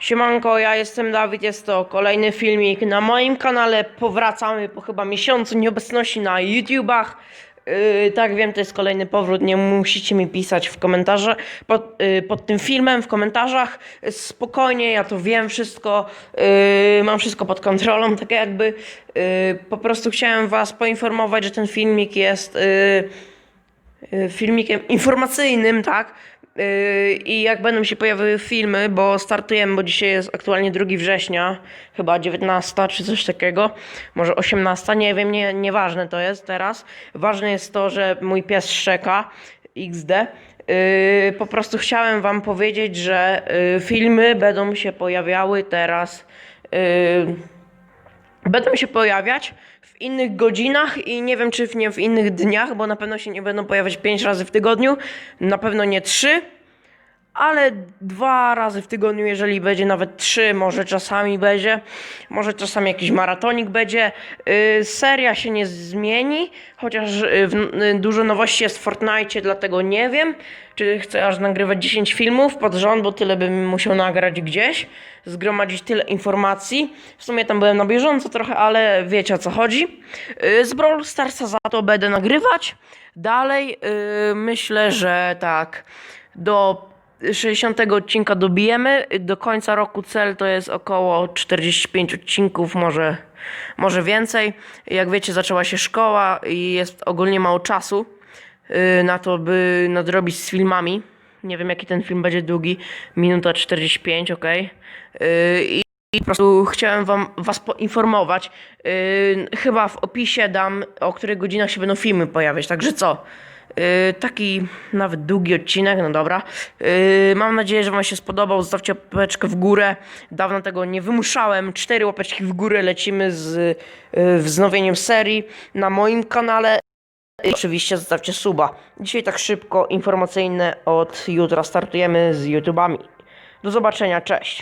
Siemanko, ja jestem Dawid, jest to kolejny filmik na moim kanale. Powracamy po chyba miesiącu nieobecności na YouTubach. Yy, tak wiem, to jest kolejny powrót, nie musicie mi pisać w komentarzach pod, yy, pod tym filmem, w komentarzach. Spokojnie, ja to wiem wszystko, yy, mam wszystko pod kontrolą, tak jakby. Yy, po prostu chciałem was poinformować, że ten filmik jest... Yy, y, filmikiem informacyjnym, tak? Y, I jak będą się pojawiły filmy, bo startujemy, bo dzisiaj jest aktualnie 2 września, chyba 19 czy coś takiego, może 18, nie wiem, nie, nieważne to jest teraz. Ważne jest to, że mój pies szczeka, XD. Y, Po prostu chciałem wam powiedzieć, że y, filmy będą się pojawiały teraz będą się pojawiać w innych godzinach i nie wiem czy w, nie w innych dniach, bo na pewno się nie będą pojawiać 5 razy w tygodniu, na pewno nie 3, ale dwa razy w tygodniu, jeżeli będzie nawet trzy, może czasami będzie, może czasami jakiś maratonik będzie. Yy, seria się nie zmieni, chociaż w, yy, dużo nowości jest w Fortnite, dlatego nie wiem, czy chcę aż nagrywać 10 filmów pod rząd, bo tyle bym musiał nagrać gdzieś, zgromadzić tyle informacji. W sumie tam byłem na bieżąco trochę, ale wiecie o co chodzi. Z Brawl Starsa za to będę nagrywać. Dalej yy, myślę, że tak do 60 odcinka dobijemy. Do końca roku cel to jest około 45 odcinków, może, może więcej. Jak wiecie, zaczęła się szkoła i jest ogólnie mało czasu yy, na to, by nadrobić z filmami. Nie wiem, jaki ten film będzie długi. Minuta 45, ok. I po prostu chciałem wam, was poinformować. Yy, chyba w opisie dam, o których godzinach się będą filmy pojawiać. Także co? Yy, taki nawet długi odcinek, no dobra. Yy, mam nadzieję, że Wam się spodobał. Zostawcie łapeczkę w górę. Dawno tego nie wymuszałem. Cztery łapeczki w górę. Lecimy z yy, wznowieniem serii na moim kanale. I oczywiście zostawcie suba. Dzisiaj tak szybko, informacyjne. Od jutra startujemy z YouTubami. Do zobaczenia, cześć.